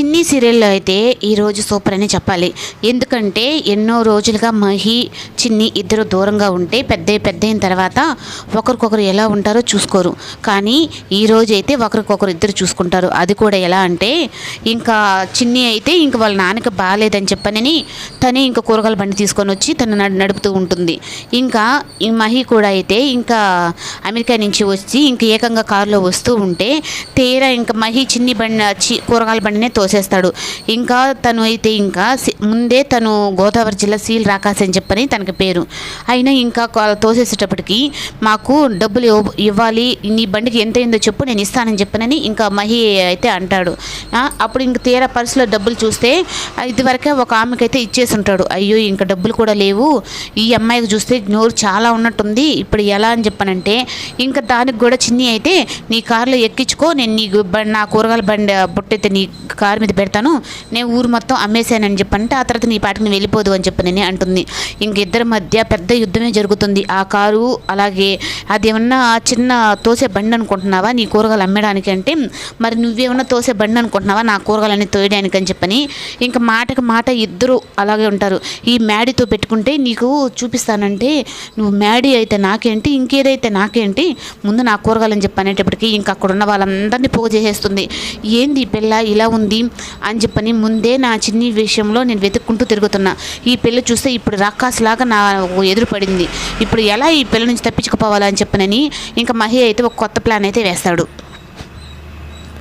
చిన్ని సీరియల్లో అయితే ఈరోజు సూపర్ అని చెప్పాలి. ఎందుకంటే ఎన్నో రోజులుగా మహి చిన్ని ఇద్దరు దూరంగా ఉంటే పెద్ద పెద్ద అయిన తర్వాత ఒకరికొకరు ఎలా ఉంటారో చూసుకోరు. కానీ ఈ అయితే ఒకరికొకరు ఇద్దరు చూసుకుంటారు. అది కూడా ఎలా అంటే ఇంకా చిన్ని అయితే ఇంక వాళ్ళ నాన్నకి బాగాలేదని చెప్పనని తనే ఇంకా కూరగాయల బండి తీసుకొని వచ్చి తను నడు- నడుపుతూ ఉంటుంది. ఇంకా ఈ మహి కూడా అయితే ఇంకా అమెరికా నుంచి వచ్చి ఇంక ఏకంగా కారులో వస్తూ ఉంటే తీరా ఇంకా మహి చిన్ని బండి కూరగాయల బండినే తోసేస్తాడు ఇంకా తను అయితే ఇంకా ముందే తను గోదావరి జిల్లా సీల్ రాకాసి అని చెప్పని తనకి పేరు. అయినా ఇంకా తోసేసేటప్పటికి మాకు డబ్బులు ఇవ్వ- ఇవ్వాలి నీ బండికి ఎంత అయిందో చెప్పు నేను ఇస్తానని చెప్పనని ఇంకా మహి అయితే అంటాడు. అప్పుడు ఇంక తీరా పర్సులో డబ్బులు చూస్తే ఇదివరకే ఒక ఆమెకైతే ఇచ్చేసి ఉంటాడు అయ్యో ఇంకా డబ్బులు కూడా లేవు. ఈ అమ్మాయికి చూస్తే నోరు చాలా ఉన్నట్టుంది. ఇప్పుడు ఎలా అని చెప్పనంటే ఇంకా దానికి కూడా చిన్ని అయితే నీ కారులో ఎక్కించుకో నేను నీ బండి నా కూరగాయల బండి బుట్టయితే నీ కారు మీద పెడతాను. నేను ఊరు మొత్తం అమ్మేశానని చెప్పంటే ఆ తర్వాత నీ పాటికి నువ్వు వెళ్ళిపోదు అని చెప్పనని అంటుంది. ఇంక ఇద్దరి మధ్య పెద్ద యుద్ధమే జరుగుతుంది. ఆ కారు అలాగే అదేమన్నా చిన్న తోసే బండి అనుకుంటున్నావా? నీ కూరగాయలు అమ్మడానికి అంటే మరి నువ్వేమన్నా తోసే బండి అనుకుంటున్నావా? నా కూరగాయలన్నీ తోయడానికి అని చెప్పని ఇంకా మాటకి మాట ఇద్దరు అలాగే ఉంటారు. ఈ మ్యాడీతో పెట్టుకుంటే నీకు చూపిస్తానంటే నువ్వు మ్యాడీ అయితే నాకేంటి ఇంకేదైతే నాకేంటి ముందు నా కూరగాయలని చెప్పనేటప్పటికి ఇంకా అక్కడ ఉన్న వాళ్ళందరినీ పోగు చేసేస్తుంది. ఏంది పిల్ల ఇలా ఉంది? అని చెప్పని ముందే నా చిన్ని విషయంలో నేను వెతుక్కుంటూ తిరుగుతున్నా. ఈ పిల్ల చూస్తే ఇప్పుడు రాకాసులాగా నా ఎదురు పడింది. ఇప్పుడు ఎలా ఈ పిల్ల నుంచి తప్పించుకుపోవాలని చెప్పనని ఇంకా మహి అయితే ఒక కొత్త ప్లాన్ అయితే వేస్తాడు.